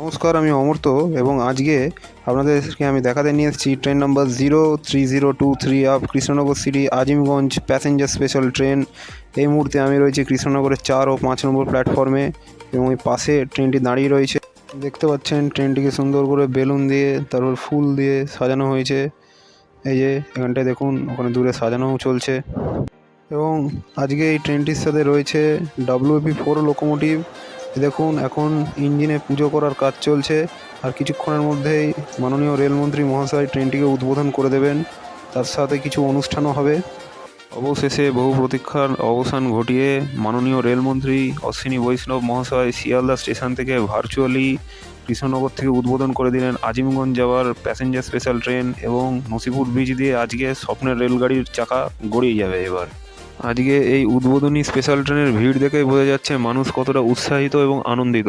নমস্কার, আমি অমর্ত এবং আজকে আপনাদেরকে আমি দেখাতে নিয়ে এসেছি train number zero three zero two three up Krishnanagar city Azimganj passenger special train এই মুহূর্তে আমি রয়েছি কৃষ্ণনগরের চার ও পাঁচ নম্বর প্ল্যাটফর্মে এবং ওই পাশে ট্রেনটি দাঁড়িয়ে রয়েছে। দেখতে পাচ্ছেন ট্রেনটিকে সুন্দর করে বেলুন দিয়ে, তারপর ফুল দিয়ে সাজানো হয়েছে। এই যে এখানটায় দেখুন, ওখানে দূরে সাজানোও চলছে। এবং আজকে এই ট্রেনটির সাথে রয়েছে ডাব্লিউপি ফোর লোকোমোটিভ দেখুন, এখন ইঞ্জিনে পুজো করার কাজ চলছে। আর কিছুক্ষণের মধ্যেই মাননীয় রেলমন্ত্রী মহাশয় ট্রেনটিকে উদ্বোধন করে দেবেন। তার সাথে কিছু অনুষ্ঠানও হবে। অবশেষে বহু প্রতীক্ষার অবসান ঘটিয়ে মাননীয় রেলমন্ত্রী অশ্বিনী বৈষ্ণব মহাশয় শিয়ালদা স্টেশন থেকে ভার্চুয়ালি কৃষ্ণনগর থেকে উদ্বোধন করে দিলেন আজিমগঞ্জ যাওয়ার প্যাসেঞ্জার স্পেশাল ট্রেন এবং নসিপুর ব্রিজ দিয়ে আজকে স্বপ্নের রেলগাড়ির চাকা গড়িয়ে যাবে এবার। আজকে এই উদ্বোধনী স্পেশাল ট্রেনের ভিড় দেখেই বোঝা যাচ্ছে মানুষ কতটা উৎসাহিত এবং আনন্দিত।